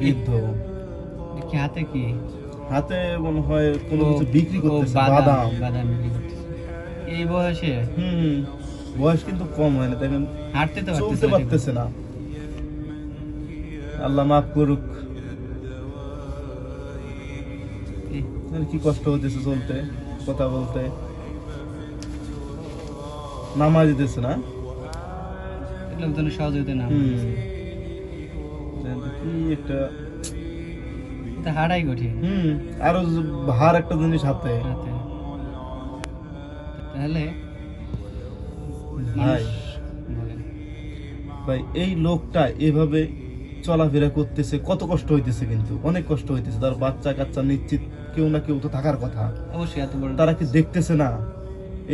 বৃদ্ধ। কি হাতে কি? হাতে মনে হয় কোনো কিছু বিক্রি করতেছে বাদাম বাদাম। এই বয়সে? হুম বয়স কিন্তু কম হয় না দেখেন হাঁটতে তো চলতে পারতেছে না না। আল্লাহ মাফ করুক। কি কষ্ট হতেছে চলতে কথা বলতে? নামাজ দিতেছে না? লোকজনের সহযোগিতা না। হুম। দেখেন তো কি একটা এটা হাঁটাই কঠিন। হুম আরও ভার একটা জিনিস হাতে। তাহলে ভাই। ভাই এই লোকটা এভাবে চলাফেরা করতেছে কত কষ্ট হইতেছে কিন্তু অনেক কষ্ট হইতেছে। তার বাচ্চা কাচ্চা নিশ্চিত কেউ না কেউ তো থাকার কথা। অবশ্যই এত বড় তারা কি দেখতেছে না?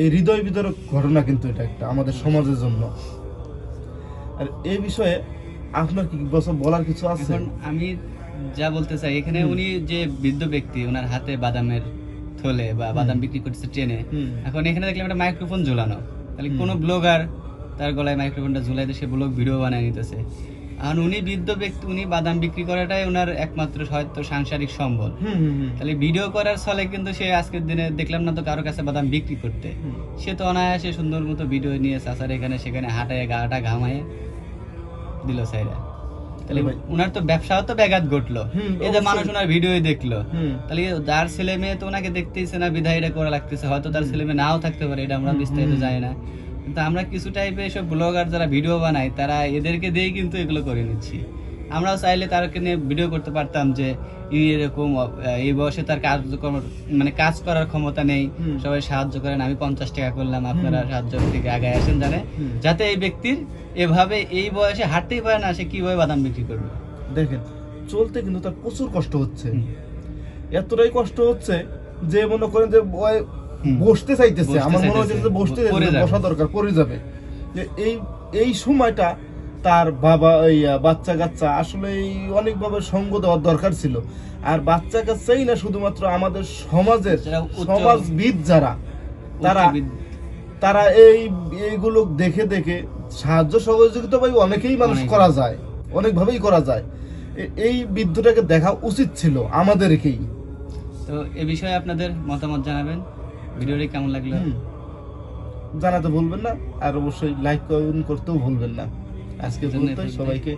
এই হৃদয় বিদারক ঘটনা কিন্তু এটা একটা আমাদের সমাজের জন্য। আর এই বিষয়ে আপনার কি বলার কিছু আছে? আমি যা বলতে চাই এখানে উনি যে বৃদ্ধ ব্যক্তি ওনার হাতে বাদামের থলে বা বাদাম বিক্রি করতেছে ট্রেনে এখন এখানে দেখলাম একটা মাইক্রোফোন ঝুলানো। তাহলে। কোনো ব্লগার তার গলায় মাইক্রোফোনটা ঝুলাইতে সে ব্লগ ভিডিও বানায় নিতেছে। আর উনি বৃদ্ধ ব্যক্তি উনি বাদাম বিক্রি করাটাই ওনার একমাত্র হয়তো সাংসারিক সম্বল। তাহলে ভিডিও করার ছলে কিন্তু সে আজকের দিনে দেখলাম না তো কারও কাছে বাদাম বিক্রি করতে। সে তো অনায়াসে সুন্দর মতো ভিডিও নিয়ে চাচার এখানে সেখানে হাঁটায় গাটা ঘামায় দিল সাইরা। তাহলে উনার তো ব্যবসাও তো ব্যাঘাত ঘটলো। এই যে মানুষ ওনার ভিডিও দেখল। তাহলে যার ছেলে মেয়ে তো ওনাকে দেখতেইছে না বিধায় এটা করা লাগতেছে। হয়তো তার ছেলে মেয়ে নাও থাকতে পারে এটা আমরা বিস্তারিত। জানি না। কিন্তু আমরা কিছু টাইপের এসব ব্লগার যারা ভিডিও বানাই তারা এদেরকে দিয়েই কিন্তু এগুলো করে নিচ্ছি। আমরাও চাইলে তারকে নিয়ে ভিডিও করতে পারতাম যে এরকম এই বয়সে তার কার্যক্রম মানে কাজ করার ক্ষমতা নেই সবাই সাহায্য করেন আমি পঞ্চাশ টাকা করলাম আপনারা সাহায্য থেকে আগে আসেন জানে। যাতে এই ব্যক্তির এভাবে এই বয়সে হাঁটতেই পারে না সে কীভাবে বাদাম বিক্রি করবে? দেখেন চলতে কিন্তু তার প্রচুর কষ্ট হচ্ছে। এতটাই কষ্ট হচ্ছে যে মনে করেন যে বসতে চাইতেছে। আমার মনে হচ্ছে বসতে। বসা দরকার পড়ে যাবে। যে এই এই সময়টা তার বাবা আহ, বাচ্চা কাচ্চা আসলে অনেকভাবে সঙ্গ দেওয়ার দরকার ছিল। আর বাচ্চা কাচ্চাই না শুধুমাত্র আমাদের সমাজের সমাজবিদ যারা তারা তারা এই এইগুলো দেখে দেখে সাহায্য সহযোগিতা ভাই অনেকেই মানুষ করা যায় অনেকভাবেই করা যায়। এই বৃদ্ধটাকে দেখা উচিত ছিল আমাদেরকেই। তো এ বিষয়ে আপনাদের মতামত জানাবেন। ভিডিওটি কেমন লাগল। জানাতে ভুলবেন না আর অবশ্যই লাইক করতেও ভুলবেন না। আজকের জন্য। সবাইকে